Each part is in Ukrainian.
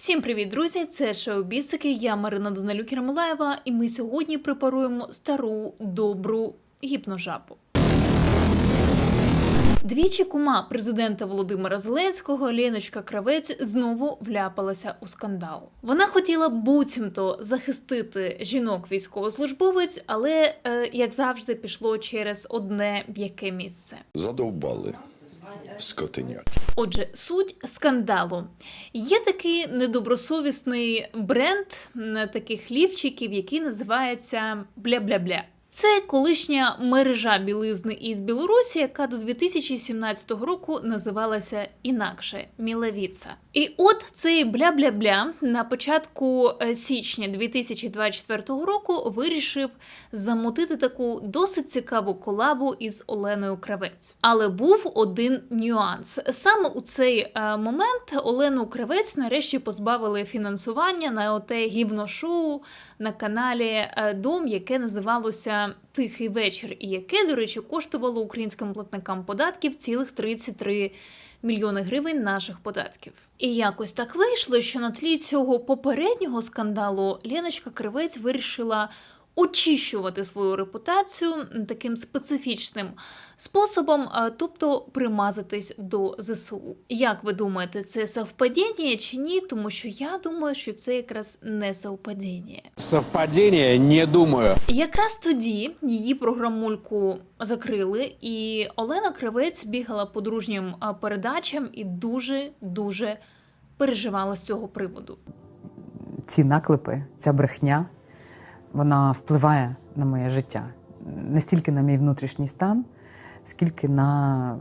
Всім привіт, друзі! Це шоу Бісики. Я Марина Данилюк Єрмолаєва, і ми сьогодні препаруємо стару добру гіпножабу. Двічі кума президента Володимира Зеленського Леночка Кравець знову вляпалася у скандал. Вона хотіла буцімто захистити жінок військовослужбовець, але е, як завжди пішло через одне м'яке місце. Задовбали скотиняк. Отже, суть скандалу. Є такий недобросовісний бренд таких лівчиків, який називається бля-бля-бля. Це колишня мережа білизни із Білорусі, яка до 2017 року називалася інакше Мілавіца. І от цей бля-бля-бля на початку е, січня 2024 року вирішив замутити таку досить цікаву колабу із Оленою Кравець. Але був один нюанс. Саме у цей е, момент Олену Кравець нарешті позбавили фінансування на оте гівно-шоу на каналі е, Дом, яке називалося Тихий вечір, і яке, до речі, коштувало українським платникам податків цілих 33 мільйони гривень наших податків. І якось так вийшло, що на тлі цього попереднього скандалу Леночка Кривець вирішила очищувати свою репутацію таким специфічним способом, тобто примазатись до ЗСУ. Як ви думаєте, це совпадіння чи ні? Тому що я думаю, що це якраз не совпадіння. Совпадение, не думаю. Якраз тоді її програмульку закрили, і Олена Кривець бігала по дружнім передачам і дуже дуже переживала з цього приводу. ці наклепи, ця брехня, вона впливає на моє життя. Не стільки на мій внутрішній стан, скільки на,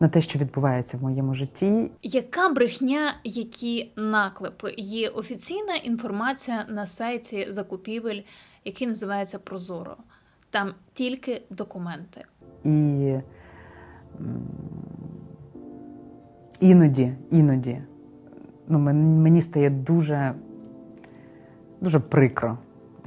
на те, що відбувається в моєму житті. Яка брехня, які наклепи? Є офіційна інформація на сайті закупівель, який називається Прозоро. Там тільки документи. І іноді, іноді ну, мені стає дуже, дуже прикро,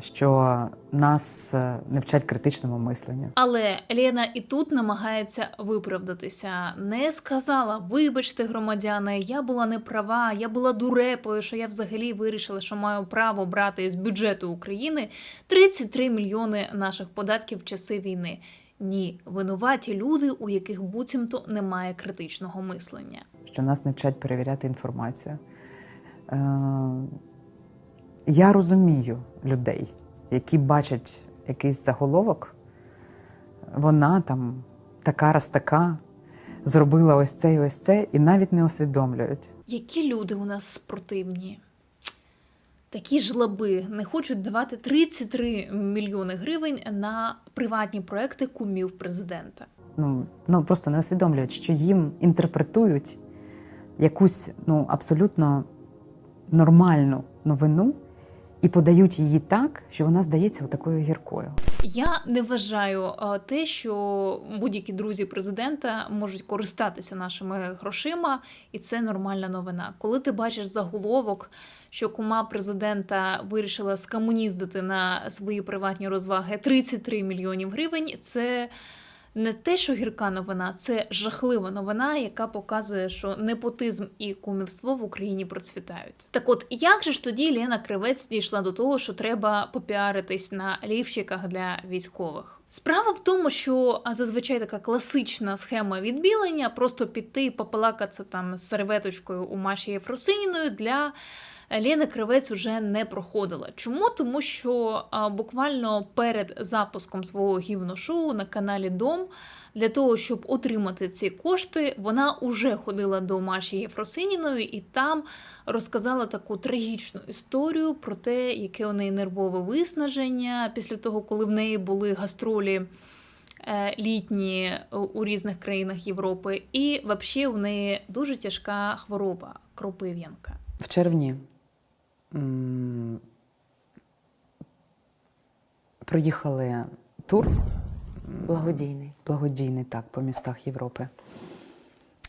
що нас е, не вчать критичному мисленню. Але Лена і тут намагається виправдатися. Не сказала: вибачте, громадяни, я була не права, я була дурепою, що я взагалі вирішила, що маю право брати з бюджету України 33 мільйони наших податків в часи війни. Ні, винуваті люди, у яких буцімто немає критичного мислення. що нас не вчать перевіряти інформацію. Е, я розумію людей, які бачать якийсь заголовок, вона там така раз така, зробила ось це і ось це, і навіть не усвідомлюють. Які люди у нас спортивні? Такі жлоби не хочуть давати 33 мільйони гривень на приватні проекти кумів президента. Ну, ну просто не усвідомлюють, що їм інтерпретують якусь ну, абсолютно нормальну новину і подають її так, що вона здається такою гіркою. Я не вважаю е, те, що будь-які друзі президента можуть користатися нашими грошима, і це нормальна новина. Коли ти бачиш заголовок, що кума президента вирішила скомуніздити на свої приватні розваги 33 мільйонів гривень, це не те, що гірка новина, це жахлива новина, яка показує, що непотизм і кумівство в Україні процвітають. Так от, як же ж тоді Лена Кривець дійшла до того, що треба попіаритись на лівчиках для військових? Справа в тому, що зазвичай така класична схема відбілення просто піти і попалакатися там з серветочкою у Маші Єфросиніною для Лена Кривець уже не проходила. Чому? Тому що а, буквально перед запуском свого гівно-шоу на каналі Дом для того, щоб отримати ці кошти, вона уже ходила до Маші Єфросиніної і там розказала таку трагічну історію про те, яке у неї нервове виснаження після того, коли в неї були гастролі. е, Літні е, у різних країнах Європи, і взагалі у неї дуже тяжка хвороба кропив'янка. В червні проїхали тур Благодійний. благодійний так, по містах Європи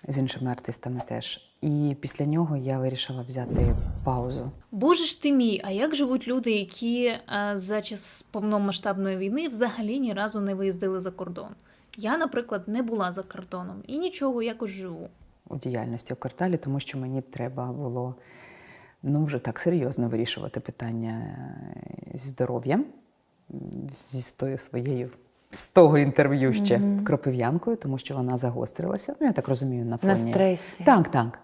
з іншими артистами теж. І після нього я вирішила взяти паузу. Боже ж ти мій, а як живуть люди, які е, за час повномасштабної війни взагалі ні разу не виїздили за кордон? Я, наприклад, не була за кордоном і нічого якось живу. у діяльності у кварталі, тому що мені треба було ну, вже так серйозно вирішувати питання е, зі здоров'ям зі тою своєю з того інтерв'ю ще кропив'янкою, тому що вона загострилася. Ну, я так розумію, на фоні. На стресі. Так, так.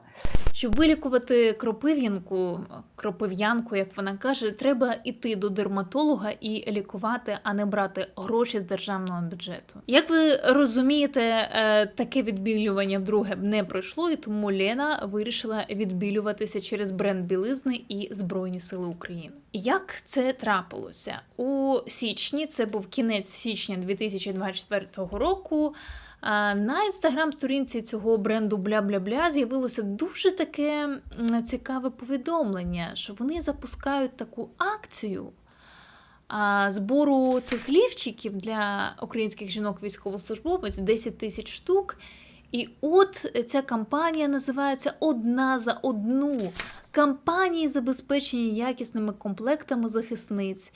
Щоб вилікувати кропив'янку, кропив'янку, як вона каже, треба іти до дерматолога і лікувати, а не брати гроші з державного бюджету. Як ви розумієте, е, таке відбілювання вдруге б не пройшло, і тому Лена вирішила відбілюватися через бренд білизни і Збройні Сили України. Як це трапилося у січні? Це був кінець січня 2024 року. На інстаграм-сторінці цього бренду бля-бля-бля з'явилося дуже таке цікаве повідомлення, що вони запускають таку акцію збору цих лівчиків для українських жінок-військовослужбовець 10 тисяч штук. І от ця кампанія називається Одна за одну. Кампанії забезпечення якісними комплектами захисниць.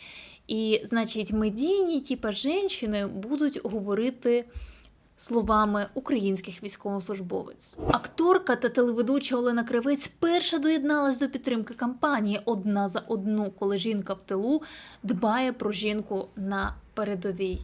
І, значить, медійні, типа жінки, будуть говорити словами українських військовослужбовець. Акторка та телеведуча Олена Кривець перша доєдналась до підтримки кампанії одна за одну, коли жінка в тилу дбає про жінку на передовій.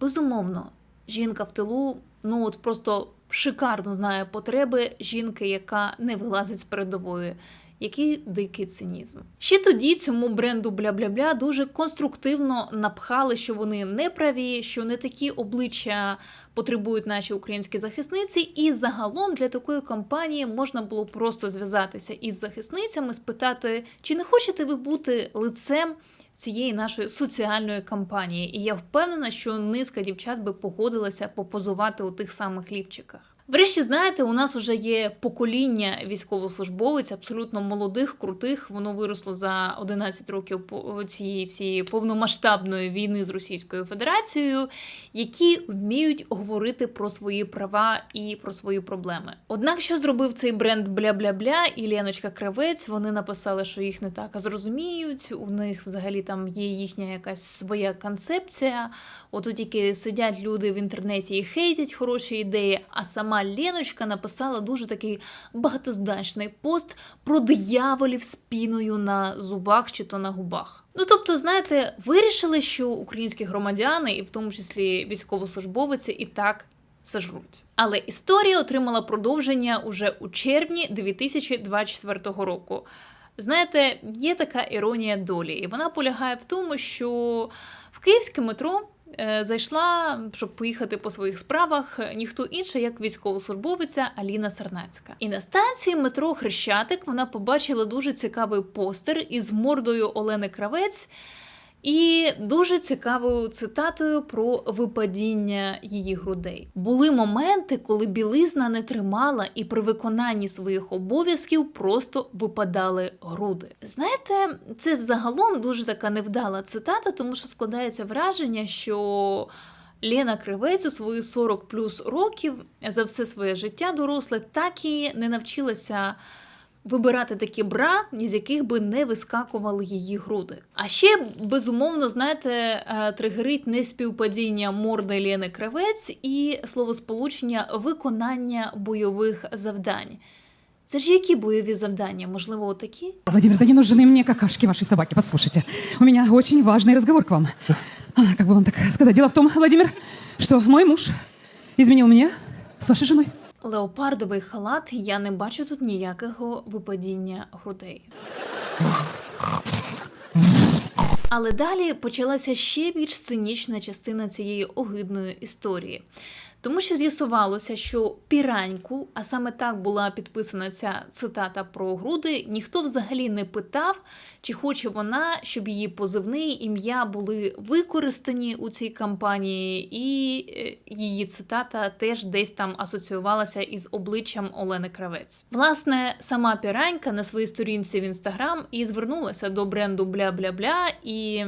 Безумовно, жінка в тилу ну от просто шикарно знає потреби жінки, яка не вилазить з передової. Який дикий цинізм. Ще тоді цьому бренду бля-бля-бля дуже конструктивно напхали, що вони не праві, що не такі обличчя потребують наші українські захисниці. І загалом для такої кампанії можна було просто зв'язатися із захисницями, спитати, чи не хочете ви бути лицем цієї нашої соціальної кампанії. І я впевнена, що низка дівчат би погодилася попозувати у тих самих лівчиках. Врешті, знаєте, у нас вже є покоління військовослужбовець, абсолютно молодих, крутих. Воно виросло за 11 років цієї всієї повномасштабної війни з Російською Федерацією, які вміють говорити про свої права і про свої проблеми. Однак, що зробив цей бренд бля-бля-бля і Леночка Кравець, вони написали, що їх не так зрозуміють. У них взагалі там є їхня якась своя концепція. Отут тільки сидять люди в інтернеті і хейтять хороші ідеї. А сама Леночка написала дуже такий багатозначний пост про дияволів з піною на зубах чи то на губах. Ну тобто, знаєте, вирішили, що українські громадяни, і в тому числі військовослужбовиці, і так сожруть. Але історія отримала продовження уже у червні 2024 року. Знаєте, є така іронія долі, і вона полягає в тому, що в київське метро зайшла, щоб поїхати по своїх справах, ніхто інший, як військовослужбовиця Аліна Сарнацька. І на станції метро Хрещатик вона побачила дуже цікавий постер із мордою Олени Кравець. І дуже цікавою цитатою про випадіння її грудей. Були моменти, коли білизна не тримала, і при виконанні своїх обов'язків просто випадали груди. Знаєте, це взагалом дуже така невдала цитата, тому що складається враження, що. Лена Кривець у свої 40 плюс років за все своє життя доросле так і не навчилася вибирати такі бра, з яких би не вискакували її груди. А ще, безумовно, знаєте, е, тригерить неспівпадіння морди Лени Кравець і словосполучення виконання бойових завдань. Це ж які бойові завдання? Можливо, отакі? Владимир, да не нужны мне какашки вашей собаки. Послушайте, у меня очень важный разговор к вам. А, как бы вам так сказать? Дело в том, Владимир, что мой муж изменил мне с вашей женой. Леопардовий халат, я не бачу тут ніякого випадіння грудей. Але далі почалася ще більш цинічна частина цієї огидної історії. Тому що з'ясувалося, що піраньку, а саме так була підписана ця цитата про груди, ніхто взагалі не питав, чи хоче вона, щоб її позивний ім'я були використані у цій кампанії, і е, її цитата теж десь там асоціювалася із обличчям Олени Кравець. Власне, сама піранька на своїй сторінці в інстаграм і звернулася до бренду бля-бля-бля, і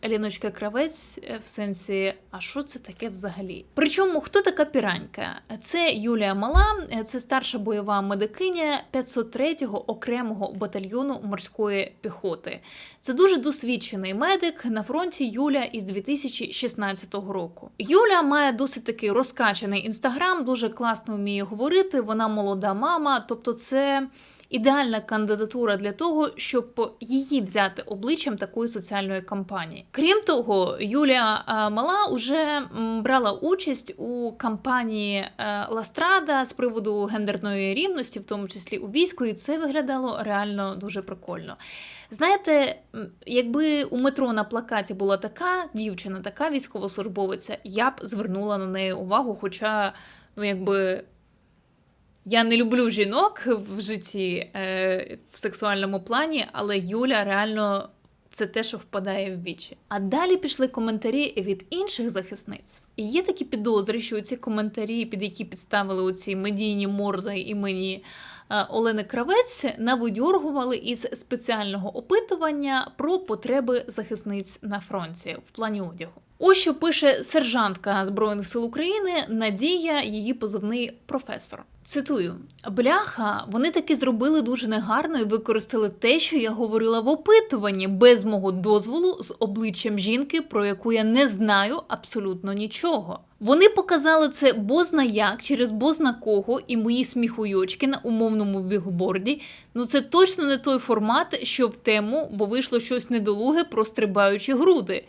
Аліночка Кравець е, в сенсі, а що це таке взагалі? Причому хто така така піранька? Це Юлія Мала, це старша бойова медикиня 503-го окремого батальйону морської піхоти. Це дуже досвідчений медик на фронті Юля із 2016 року. Юля має досить такий розкачаний інстаграм, дуже класно вміє говорити. Вона молода мама, тобто це. Ідеальна кандидатура для того, щоб її взяти обличчям такої соціальної кампанії. Крім того, Юлія е, Мала вже брала участь у кампанії е, Ластрада з приводу гендерної рівності, в тому числі у війську, і це виглядало реально дуже прикольно. Знаєте, якби у метро на плакаті була така дівчина, така військовослужбовиця, я б звернула на неї увагу, хоча, ну якби. Я не люблю жінок в житті е, в сексуальному плані, але Юля реально це те, що впадає в вічі. А далі пішли коментарі від інших захисниць. І є такі підозри, що ці коментарі, під які підставили оці медійні морди імені е, Олени Кравець, навидьоргували із спеціального опитування про потреби захисниць на фронті в плані одягу. Ось що пише сержантка Збройних сил України Надія, її позивний професор. Цитую: бляха, вони таки зробили дуже негарно і використали те, що я говорила в опитуванні, без мого дозволу з обличчям жінки, про яку я не знаю абсолютно нічого. Вони показали це бозна як через бозна кого і мої сміхуйочки на умовному білборді. Ну це точно не той формат, що в тему, бо вийшло щось недолуге про стрибаючі груди.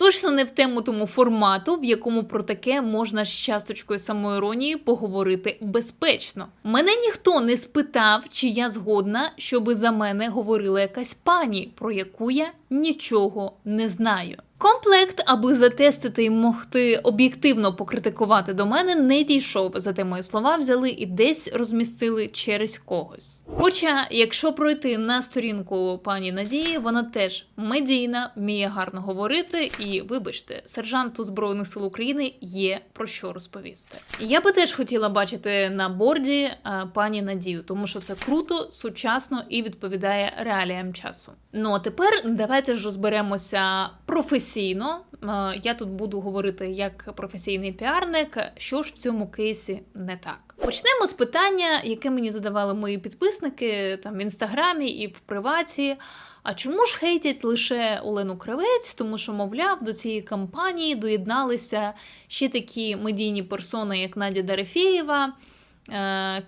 Точно не в тему тому формату, в якому про таке можна з часточкою самоіронії поговорити безпечно. Мене ніхто не спитав, чи я згодна, щоби за мене говорила якась пані, про яку я нічого не знаю. Комплект, аби затестити і могти об'єктивно покритикувати до мене, не дійшов. Зате мої слова взяли і десь розмістили через когось. Хоча, якщо пройти на сторінку пані Надії, вона теж медійна, вміє гарно говорити, і вибачте, сержанту Збройних сил України є про що розповісти. Я би теж хотіла бачити на борді е, пані Надію, тому що це круто, сучасно і відповідає реаліям часу. Ну а тепер давайте ж розберемося професійно. Е, Я тут буду говорити як професійний піарник, що ж в цьому кейсі не так. Почнемо з питання, яке мені задавали мої підписники там в інстаграмі і в приваті. А чому ж хейтять лише Олену Кравець? Тому що, мовляв, до цієї кампанії доєдналися ще такі медійні персони, як Надя Дарефєєва,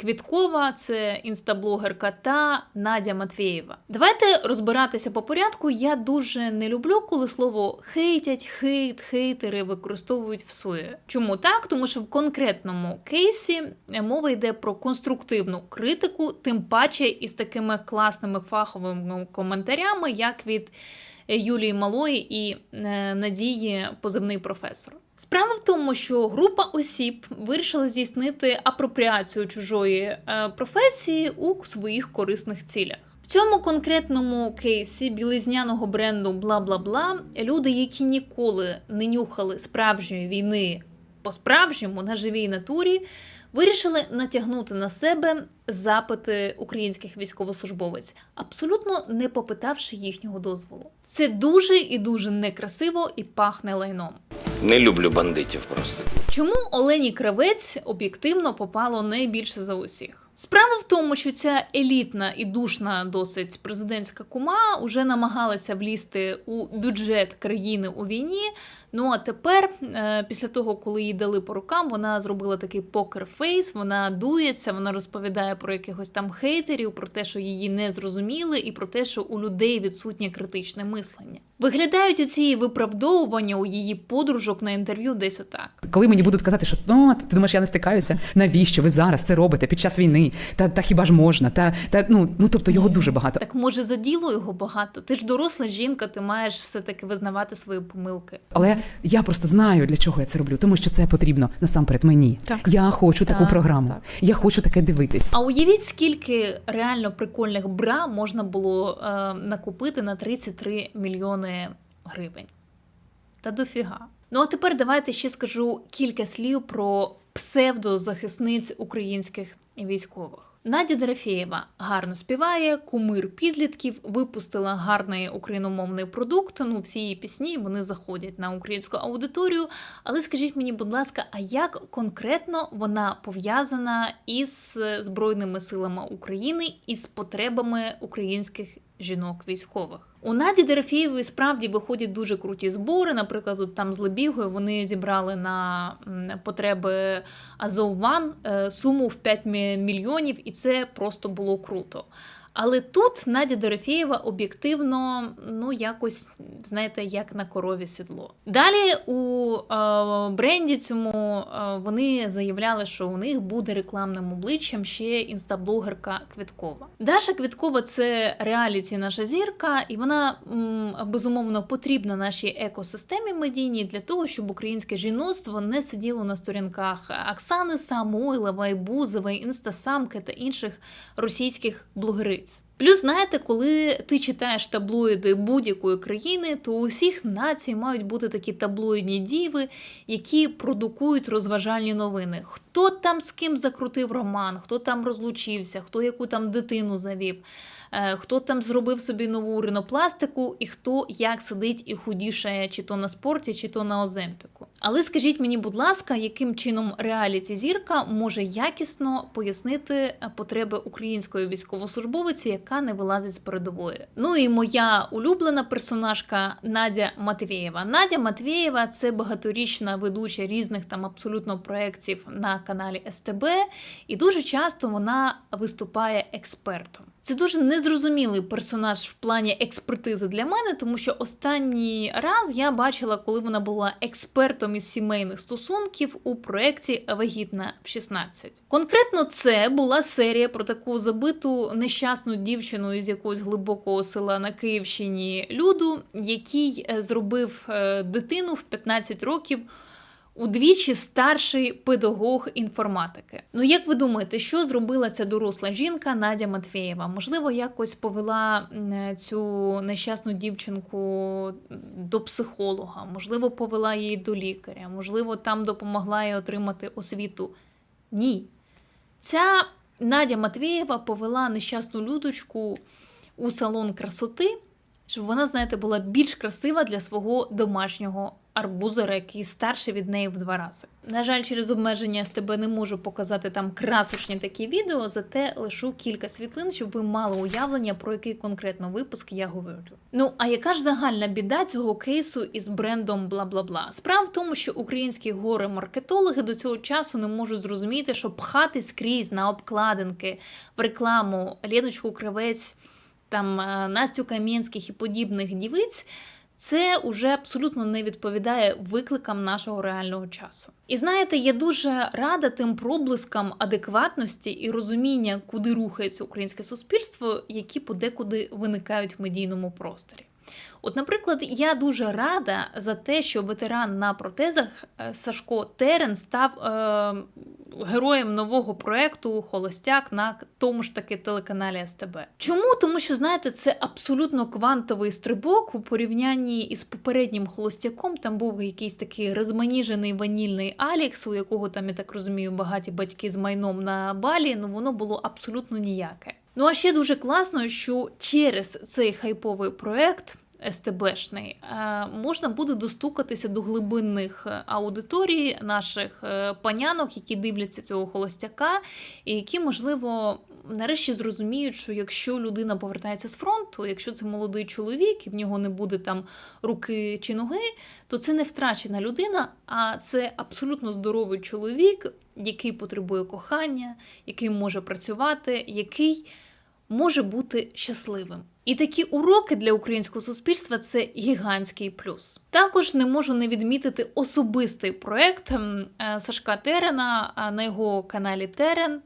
Квіткова, це інстаблогерка, та Надя Матвєєва. Давайте розбиратися по порядку. Я дуже не люблю, коли слово хейтять, хейт, хейтери використовують всує. Чому так? Тому що в конкретному кейсі мова йде про конструктивну критику, тим паче із такими класними фаховими коментарями, як від Юлії Малої і е, Надії позивний професор. Справа в тому, що група осіб вирішила здійснити апропріацію чужої е, професії у своїх корисних цілях. В цьому конкретному кейсі білизняного бренду бла бла бла люди, які ніколи не нюхали справжньої війни по-справжньому на живій натурі, вирішили натягнути на себе запити українських військовослужбовець, абсолютно не попитавши їхнього дозволу. Це дуже і дуже некрасиво і пахне лайном. Не люблю бандитів просто. Чому Олені Кравець об'єктивно попало найбільше за усіх? Справа в тому, що ця елітна і душна досить президентська кума уже намагалася влізти у бюджет країни у війні. Ну а тепер, е, після того, коли їй дали по рукам, вона зробила такий покер-фейс, вона дується, вона розповідає про якихось там хейтерів, про те, що її не зрозуміли, і про те, що у людей відсутнє критичне мислення. Виглядають оці виправдовування у її подружок на інтерв'ю десь отак. Коли мені будуть казати, що ну, ти думаєш, я не стикаюся, навіщо ви зараз це робите під час війни? Та, та хіба ж можна? Та, та, ну, ну, тобто його дуже багато. Так може за діло його багато? Ти ж доросла жінка, ти маєш все-таки визнавати свої помилки. Але я просто знаю, для чого я це роблю, тому що це потрібно насамперед мені. Так. Я хочу таку програму, так. я хочу таке дивитись. А уявіть, скільки реально прикольних бра можна було е, накупити на 33 мільйони гривень. Та дофіга. Ну а тепер давайте ще скажу кілька слів про псевдозахисниць українських військових. Надя Дорофєєва гарно співає, кумир підлітків, випустила гарний україномовний продукт. Ну, всі її пісні вони заходять на українську аудиторію. Але скажіть мені, будь ласка, а як конкретно вона пов'язана із е, Збройними силами України і з потребами українських жінок військових? У Наді Дорофєєвої справді виходять дуже круті збори. Наприклад, тут там з Лебігою вони зібрали на потреби Азов Ван е, суму в 5 мільйонів, і це просто було круто. Але тут Надя Дорофєєва об'єктивно, ну якось, знаєте, як на корові сідло. Далі у е, бренді цьому е, вони заявляли, що у них буде рекламним обличчям ще інстаблогерка Квіткова. Даша Квіткова це реаліті наша зірка, і вона м, безумовно потрібна нашій екосистемі медійній для того, щоб українське жіноцтво не сиділо на сторінках Оксани Самойлової, Бузової, Інстасамки та інших російських блогериць. Плюс, знаєте, коли ти читаєш таблоїди будь-якої країни, то у всіх націй мають бути такі таблоїдні діви, які продукують розважальні новини. Хто там з ким закрутив роман, хто там розлучився, хто яку там дитину завів, е, хто там зробив собі нову ринопластику, і хто як сидить і худішає, чи то на спорті, чи то на Оземпіку. Але скажіть мені, будь ласка, яким чином реаліті зірка може якісно пояснити е, потреби української військовослужбовиці, яка не вилазить з передової? Ну і моя улюблена персонажка Надя Матвєєва. Надя Матвєєва це багаторічна ведуча різних там абсолютно проєктів на каналі СТБ, і дуже часто вона виступає експертом. Це дуже незрозумілий персонаж в плані експертизи для мене, тому що останній раз я бачила, коли вона була експертом із сімейних стосунків у проєкті Вагітна в 16. Конкретно це була серія про таку забиту нещасну дівчину із якогось глибокого села на Київщині Люду, який е, зробив е, дитину в 15 років удвічі старший педагог інформатики. Ну як ви думаєте, що зробила ця доросла жінка Надя Матвєєва? Можливо, якось повела цю нещасну дівчинку до психолога, можливо, повела її до лікаря, можливо, там допомогла їй отримати освіту. Ні. Ця Надя Матвєєва повела нещасну людочку у салон красоти, щоб вона, знаєте, була більш красива для свого домашнього арбузера, який старший від неї в два рази. На жаль, через обмеження з тебе не можу показати там красочні такі відео, зате лишу кілька світлин, щоб ви мали уявлення, про який конкретно випуск я говорю. Ну а яка ж загальна біда цього кейсу із брендом бла бла бла? Справа в тому, що українські горе-маркетологи до цього часу не можуть зрозуміти, що пхати скрізь на обкладинки в рекламу Леночку Кривець, там е, Настю Кам'янських і подібних дівиць. Це уже абсолютно не відповідає викликам нашого реального часу. І знаєте, я дуже рада тим проблискам адекватності і розуміння, куди рухається українське суспільство, які подекуди виникають в медійному просторі. От, наприклад, я дуже рада за те, що ветеран на протезах е, Сашко Терен став е, героєм нового проекту Холостяк на тому ж таки телеканалі СТБ. Чому? Тому що знаєте, це абсолютно квантовий стрибок у порівнянні із попереднім холостяком. Там був якийсь такий розманіжений ванільний Алікс, у якого там, я так розумію, багаті батьки з майном на балі. Ну воно було абсолютно ніяке. Ну а ще дуже класно, що через цей хайповий проект. СТБшний, е, можна буде достукатися до глибинних е, аудиторій наших е, панянок, які дивляться цього холостяка, і які, можливо, нарешті зрозуміють, що якщо людина повертається з фронту, якщо це молодий чоловік і в нього не буде там руки чи ноги, то це не втрачена людина, а це абсолютно здоровий чоловік, який потребує кохання, який може працювати, який може бути щасливим. І такі уроки для українського суспільства це гігантський плюс. Також не можу не відмітити особистий проект ем, е, Сашка Терена е, на його каналі Терен.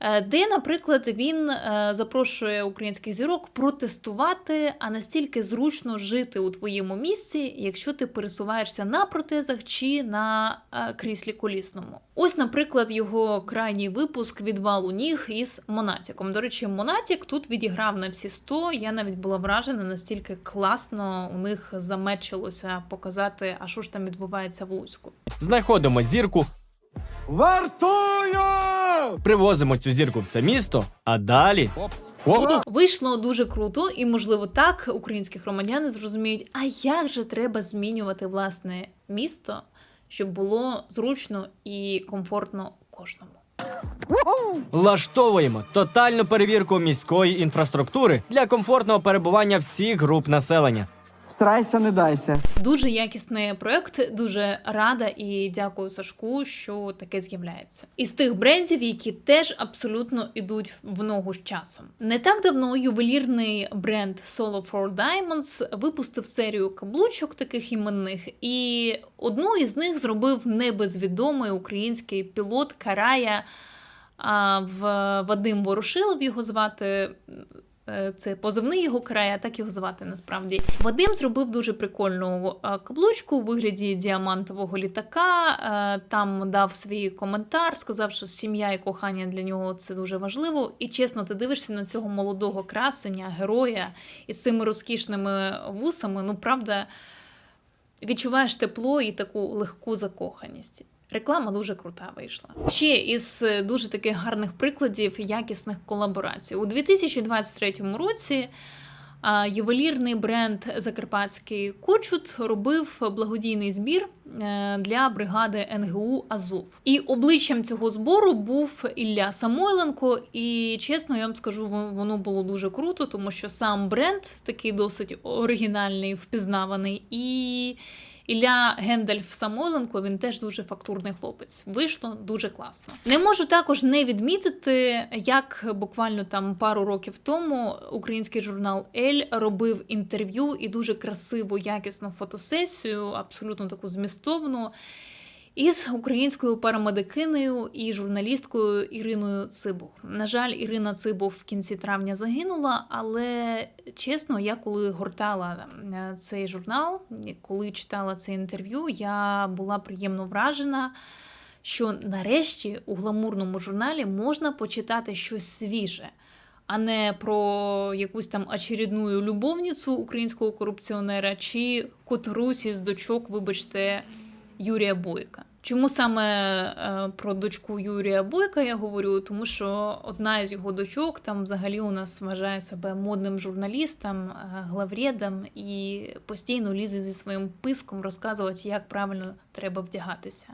Е, Де, наприклад, він е, запрошує українських зірок протестувати, а настільки зручно жити у твоєму місці, якщо ти пересуваєшся на протезах чи на е, кріслі колісному. Ось, наприклад, його крайній випуск відвалу ніг із Монатіком. До речі, Монатік тут відіграв на всі 100. Я навіть була вражена, настільки класно у них замечилося показати, а що ж там відбувається в Луцьку. Знаходимо зірку. Вартую! Привозимо цю зірку в це місто, а далі Вийшло дуже круто, і можливо так українські громадяни зрозуміють, а як же треба змінювати власне місто, щоб було зручно і комфортно кожному. влаштовуємо тотальну перевірку міської інфраструктури для комфортного перебування всіх груп населення. Старайся, не дайся. Дуже якісний проект, дуже рада і дякую Сашку, що таке з'являється. Із тих брендів, які теж абсолютно ідуть в ногу з часом. Не так давно ювелірний бренд Solo for Diamonds випустив серію каблучок таких іменних, і одну із них зробив небезвідомий український пілот Карая. В Вадим Ворошилов його звати. Е, Це позивний його край, а так його звати насправді. Вадим зробив дуже прикольну е, каблучку у вигляді діамантового літака. е, Там дав свій коментар, сказав, що сім'я і кохання для нього це дуже важливо. І чесно, ти дивишся на цього молодого красення, героя із цими розкішними вусами. Ну, правда, відчуваєш тепло і таку легку закоханість. Реклама дуже крута вийшла. Ще із е, дуже таких гарних прикладів якісних колаборацій. У 2023 році ювелірний бренд Закарпатський Кочут робив благодійний збір е, для бригади НГУ Азов. І обличчям цього збору був Ілля Самойленко. І чесно, я вам скажу, воно було дуже круто, тому що сам бренд такий досить оригінальний, впізнаваний. І Ілля Гендальф Самойленко, він теж дуже фактурний хлопець. Вийшло дуже класно. Не можу також не відмітити, як буквально там пару років тому український журнал Ель робив інтерв'ю і дуже красиву, якісну фотосесію, абсолютно таку змістовну. Із українською парамедикинею і журналісткою Іриною Цибух. На жаль, Ірина Цибух в кінці травня загинула, але чесно, я коли гортала е, цей журнал, коли читала це інтерв'ю, я була приємно вражена, що нарешті у гламурному журналі можна почитати щось свіже. А не про якусь там очередную любовницю українського корупціонера чи котарусі з дочок, вибачте, Юрія Бойка. Чому саме е, про дочку Юрія Бойка я говорю? Тому що одна із його дочок там взагалі у нас вважає себе модним журналістом, е, главредом і постійно лізе зі своїм писком розказувати, як правильно треба вдягатися.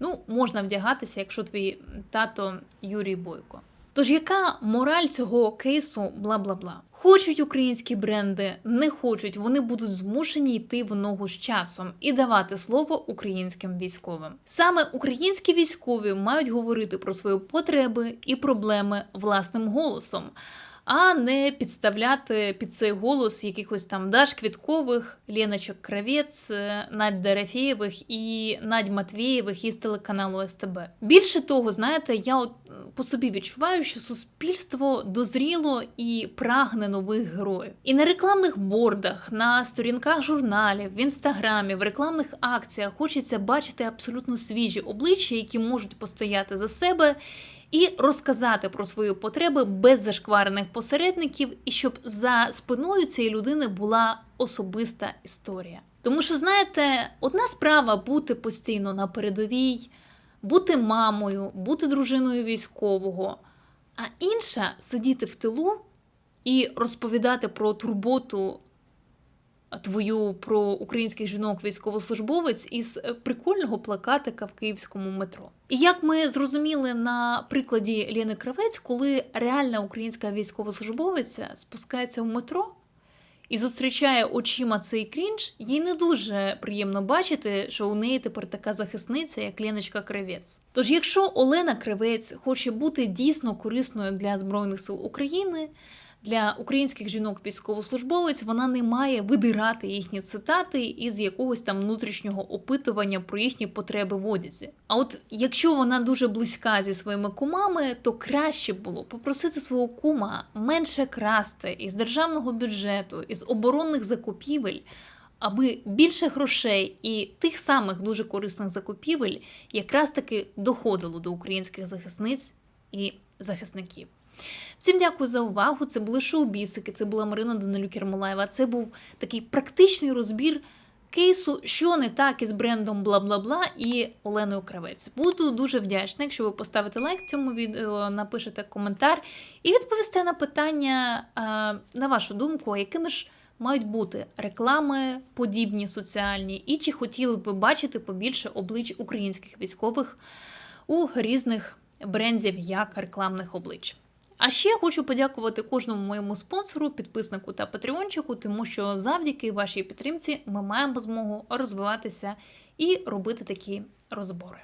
Ну, можна вдягатися, якщо твій тато Юрій Бойко. Тож яка мораль цього кейсу бла бла бла? Хочуть українські бренди, не хочуть, вони будуть змушені йти в ногу з часом і давати слово українським військовим. Саме українські військові мають говорити про свої потреби і проблеми власним голосом, а не підставляти під цей голос якихось там Даш Квіткових, Леночок Кравець, е, Надь Дорофєєвих і Надь Матвієвих із телеканалу СТБ. Більше того, знаєте, я от по собі відчуваю, що суспільство дозріло і прагне нових героїв. І на рекламних бордах, на сторінках журналів, в інстаграмі, в рекламних акціях хочеться бачити абсолютно свіжі обличчя, які можуть постояти за себе і розказати про свої потреби без зашкварених посередників, і щоб за спиною цієї людини була особиста історія. Тому що, знаєте, одна справа бути постійно на передовій, бути мамою, бути дружиною військового, а інша сидіти в тилу і розповідати про турботу твою про українських жінок військовослужбовець із е, прикольного плакатика в київському метро. І як ми зрозуміли на прикладі Лєни Кравець, коли реальна українська військовослужбовиця спускається в метро і зустрічає очима цей крінж, їй не дуже приємно бачити, що у неї тепер така захисниця, як Леночка Кравець. Тож, якщо Олена Кравець хоче бути дійсно корисною для Збройних сил України, для українських жінок військовослужбовець вона не має видирати їхні цитати із якогось там внутрішнього опитування про їхні потреби в одязі. А от якщо вона дуже близька зі своїми кумами, то краще було попросити свого кума менше красти із державного бюджету, із оборонних закупівель. Аби більше грошей і тих самих дуже корисних закупівель якраз таки доходило до українських захисниць і захисників. Всім дякую за увагу. Це були шоу-бісики, це була Марина Данилюк Ермолаєва. Це був такий практичний розбір кейсу, що не так із брендом бла-бла-бла і Оленою Кравець. Буду дуже вдячна, якщо ви поставите лайк цьому відео, напишете коментар і відповісте на питання, е, на вашу думку, якими ж мають бути реклами подібні соціальні, і чи хотіли б бачити побільше облич українських військових у різних брендів як рекламних облич. А ще хочу подякувати кожному моєму спонсору, підписнику та патреончику, тому що завдяки вашій підтримці ми маємо змогу розвиватися і робити такі розбори.